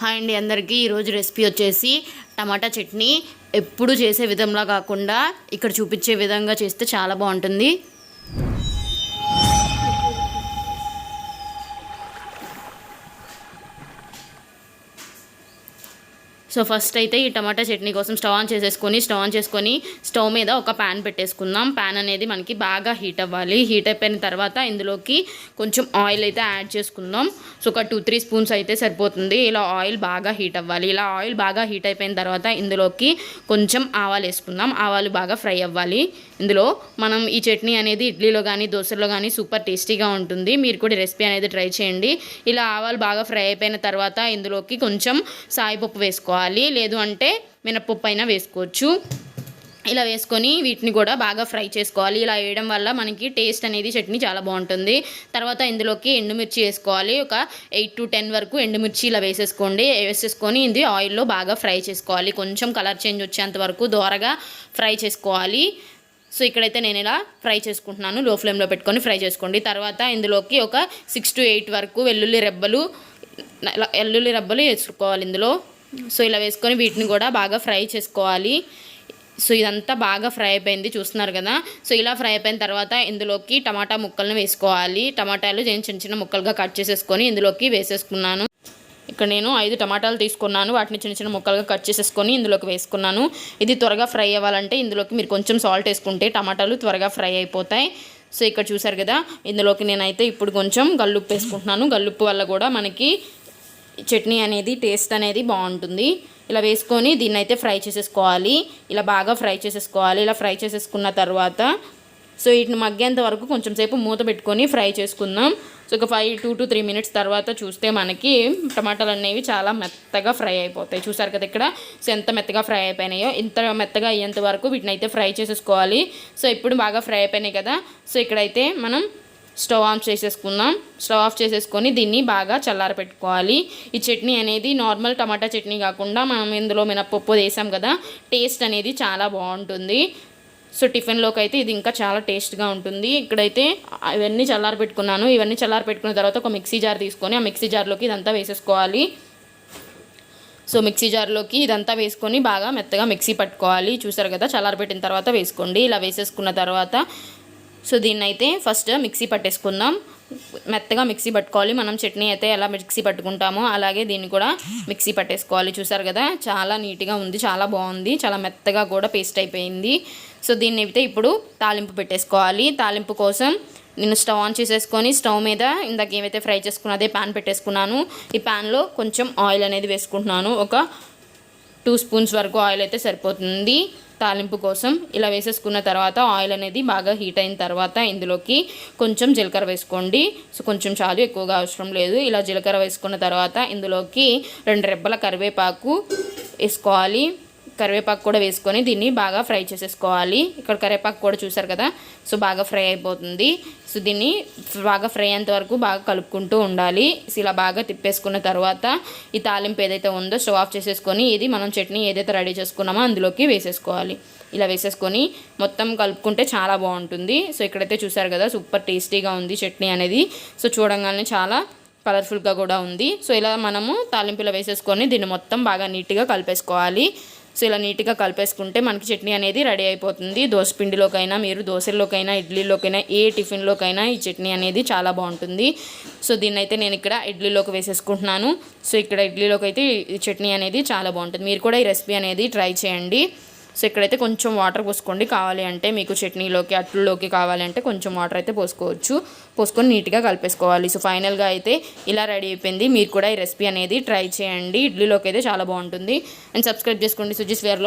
Hi అండి అందరికీ. ఈరోజు రెసిపీ వచ్చేసి టమాటా చట్నీ. ఎప్పుడు చేసే విధంలా కాకుండా ఇక్కడ చూపించే విధంగా చేస్తే చాలా బాగుంటుంది. సో ఫస్ట్ అయితే ఈ టమాటా చట్నీ కోసం స్టవ్ ఆన్ చేసేసుకొని స్టవ్ ఆన్ చేసుకొని స్టవ్ మీద ఒక ప్యాన్ పెట్టేసుకుందాం. ప్యాన్ అనేది మనకి బాగా హీట్ అవ్వాలి. హీట్ అయిపోయిన తర్వాత ఇందులోకి కొంచెం ఆయిల్ అయితే యాడ్ చేసుకుందాం. సో ఒక టూ త్రీ స్పూన్స్ అయితే సరిపోతుంది. ఇలా ఆయిల్ బాగా హీట్ అవ్వాలి. ఇలా ఆయిల్ బాగా హీట్ అయిపోయిన తర్వాత ఇందులోకి కొంచెం ఆవాలు వేసుకుందాం. ఆవాలు బాగా ఫ్రై అవ్వాలి. ఇందులో మనం ఈ చట్నీ అనేది ఇడ్లీలో కానీ దోశలో కానీ సూపర్ టేస్టీగా ఉంటుంది. మీరు కూడా రెసిపీ అనేది ట్రై చేయండి. ఇలా ఆవాలు బాగా ఫ్రై అయిపోయిన తర్వాత ఇందులోకి కొంచెం సాయిపప్పు వేసుకోవాలి. లేదు అంటే మినప్పప్పు అయినా వేసుకోవచ్చు. ఇలా వేసుకొని వీటిని కూడా బాగా ఫ్రై చేసుకోవాలి. ఇలా వేయడం వల్ల మనకి టేస్ట్ అనేది చట్నీ చాలా బాగుంటుంది. తర్వాత ఇందులోకి ఎండుమిర్చి వేసుకోవాలి. ఒక ఎయిట్ టు టెన్ వరకు ఎండుమిర్చి ఇలా వేసేసుకోండి. వేసేసుకొని ఇది ఆయిల్లో బాగా ఫ్రై చేసుకోవాలి. కొంచెం కలర్ చేంజ్ వచ్చేంత వరకు దోరగా ఫ్రై చేసుకోవాలి. సో ఇక్కడైతే నేను ఇలా ఫ్రై చేసుకుంటున్నాను. లో ఫ్లేమ్లో పెట్టుకొని ఫ్రై చేసుకోండి. తర్వాత ఇందులోకి ఒక సిక్స్ టు ఎయిట్ వరకు వెల్లుల్లి రెబ్బలు ఎల్లుల్లి వెల్లుల్లి రెబ్బలు వేసుకోవాలి ఇందులో. సో ఇలా వేసుకొని వీటిని కూడా బాగా ఫ్రై చేసుకోవాలి. సో ఇదంతా బాగా ఫ్రై అయిపోయింది చూస్తున్నారు కదా. సో ఇలా ఫ్రై అయిపోయిన తర్వాత ఇందులోకి టమాటా ముక్కలను వేసుకోవాలి. టమాటాలు నేను చిన్న చిన్న ముక్కలుగా కట్ చేసేసుకొని ఇందులోకి వేసేసుకున్నాను. ఇక్కడ నేను ఐదు టమాటాలు తీసుకున్నాను. వాటిని చిన్న చిన్న ముక్కలుగా కట్ చేసేసుకొని ఇందులోకి వేసుకున్నాను. ఇది త్వరగా ఫ్రై అవ్వాలంటే ఇందులోకి మీరు కొంచెం సాల్ట్ వేసుకుంటే టమాటాలు త్వరగా ఫ్రై అయిపోతాయి. సో ఇక్కడ చూసారు కదా ఇందులోకి నేనైతే ఇప్పుడు కొంచెం గల్లుప్పు వేసుకుంటున్నాను. గల్లుప్పు వల్ల కూడా మనకి చట్నీ అనేది టేస్ట్ అనేది బాగుంటుంది. ఇలా వేసుకొని దీన్ని అయితే ఫ్రై చేసేసుకోవాలి. ఇలా బాగా ఫ్రై చేసేసుకోవాలి. ఇలా ఫ్రై చేసేసుకున్న తర్వాత సో వీటిని మగ్గేంత వరకు కొంచెం సేపు మూత పెట్టుకొని ఫ్రై చేసుకుందాం. సో ఒక five two to three minutes తర్వాత చూస్తే మనకి టమాటాలు అనేవి చాలా మెత్తగా ఫ్రై అయిపోతాయి. చూసారు కదా ఇక్కడ? సో ఎంత మెత్తగా ఫ్రై అయిపోయినాయో ఇంత మెత్తగా అయ్యేంత వరకు వీటిని అయితే ఫ్రై చేసేసుకోవాలి. సో ఇప్పుడు బాగా ఫ్రై అయిపోయినాయి కదా? సో ఇక్కడైతే మనం స్టవ్ ఆఫ్ చేసేసుకుందాం. స్టవ్ ఆఫ్ చేసేసుకొని దీన్ని బాగా చల్లార పెట్టుకోవాలి ఈ చట్నీ అనేది నార్మల్ టమాటా చట్నీ కాకుండా మనం ఇందులో మినపప్పు వేసాం కదా టేస్ట్ అనేది చాలా బాగుంటుంది. సో టిఫిన్లోకి అయితే ఇది ఇంకా చాలా టేస్ట్గా ఉంటుంది. ఇక్కడైతే ఇవన్నీ చల్లారి పెట్టుకున్నాను ఇవన్నీ చల్లారి పెట్టుకున్న తర్వాత ఒక మిక్సీ జార్ తీసుకొని ఆ మిక్సీ జార్లోకి ఇదంతా వేసేసుకోవాలి. సో మిక్సీ జార్లోకి ఇదంతా వేసుకొని బాగా మెత్తగా మిక్సీ పట్టుకోవాలి. చూసారు కదా చల్లారబెట్టిన తర్వాత వేసుకోండి. ఇలా వేసేసుకున్న తర్వాత సో దీన్ని అయితే ఫస్ట్ మిక్సీ పట్టేసుకుందాం. మెత్తగా మిక్సీ పట్టుకోవాలి. మనం చట్నీ అయితే ఎలా మిక్సీ పట్టుకుంటామో అలాగే దీన్ని కూడా మిక్సీ పట్టేసుకోవాలి. చూసారు కదా? చాలా నీట్గా ఉంది చాలా బాగుంది చాలా మెత్తగా కూడా పేస్ట్ అయిపోయింది. సో దీన్ని అయితే ఇప్పుడు తాలింపు పెట్టేసుకోవాలి. తాలింపు కోసం నేను స్టవ్ ఆన్ చేసేసుకొని స్టవ్ మీద ఇందాక ఏమైతే ఫ్రై చేసుకున్నదే ప్యాన్ పెట్టేసుకున్నాను. ఈ ప్యాన్లో కొంచెం ఆయిల్ అనేది వేసుకుంటున్నాను. ఒక టూ స్పూన్స్ వరకు ఆయిల్ అయితే సరిపోతుంది. తాలింపు కోసం ఇలా వేసేసుకున్న తర్వాత ఆయిల్ అనేది బాగా హీట్ అయిన తర్వాత ఇందులోకి కొంచెం జీలకర్ర వేసుకోండి. సో కొంచెం చాలు ఎక్కువగా అవసరం లేదు. ఇలా జీలకర్ర వేసుకున్న తర్వాత ఇందులోకి రెండు రెబ్బల కరివేపాకు వేసుకోవాలి. కరివేపాకు కూడా వేసుకొని దీన్ని బాగా ఫ్రై చేసేసుకోవాలి. ఇక్కడ కరివేపాకు కూడా చూసారు కదా? సో బాగా ఫ్రై అయిపోతుంది. సో దీన్ని బాగా ఫ్రై అయ్యేంత వరకు బాగా కలుపుకుంటూ ఉండాలి. సో ఇలా బాగా తిప్పేసుకున్న తర్వాత ఈ తాలింపు ఏదైతే ఉందో స్టవ్ ఆఫ్ చేసేసుకొని ఇది మనం చట్నీ ఏదైతే రెడీ చేసుకున్నామో అందులోకి వేసేసుకోవాలి. ఇలా వేసేసుకొని మొత్తం కలుపుకుంటే చాలా బాగుంటుంది. సో ఇక్కడైతే చూసారు కదా సూపర్ టేస్టీగా ఉంది చట్నీ అనేది. సో చూడంగానే చాలా కలర్ఫుల్గా కూడా ఉంది. సో ఇలా మనము తాలింపులో వేసేసుకొని దీన్ని మొత్తం బాగా నీట్గా కలిపేసుకోవాలి. సో ఇలా నీట్గా కలిపేసుకుంటే మనకి చట్నీ అనేది రెడీ అయిపోతుంది. దోశ పిండిలోకైనా మీరు దోశల్లోకైనా ఇడ్లీలోకైనా ఏ టిఫిన్లోకైనా ఈ చట్నీ అనేది చాలా బాగుంటుంది. సో దీన్ని అయితే నేను ఇక్కడ ఇడ్లీలోకి వేసేసుకుంటున్నాను. సో ఇక్కడ ఇడ్లీలోకి అయితే ఈ చట్నీ అనేది చాలా బాగుంటుంది. మీరు కూడా ఈ రెసిపీ అనేది ట్రై చేయండి. సో ఇక్కడైతే కొంచెం వాటర్ పోసుకోండి. కావాలి అంటే మీకు చట్నీలోకి అట్లలోకి కావాలి అంటే కొంచెం వాటర్ అయితే పోసుకోవచ్చు. పోసుకొని నీట్గా కలిపేసుకోవాలి. సో ఫైనల్గా అయితే ఇలా రెడీ అయిపోయింది. మీరు కూడా ఈ రెసిపీ అనేది ట్రై చేయండి. ఇడ్లీలోకి అయితే చాలా బాగుంటుంది. అండ్ సబ్స్క్రైబ్ చేసుకోండి సుజిస్ వేర్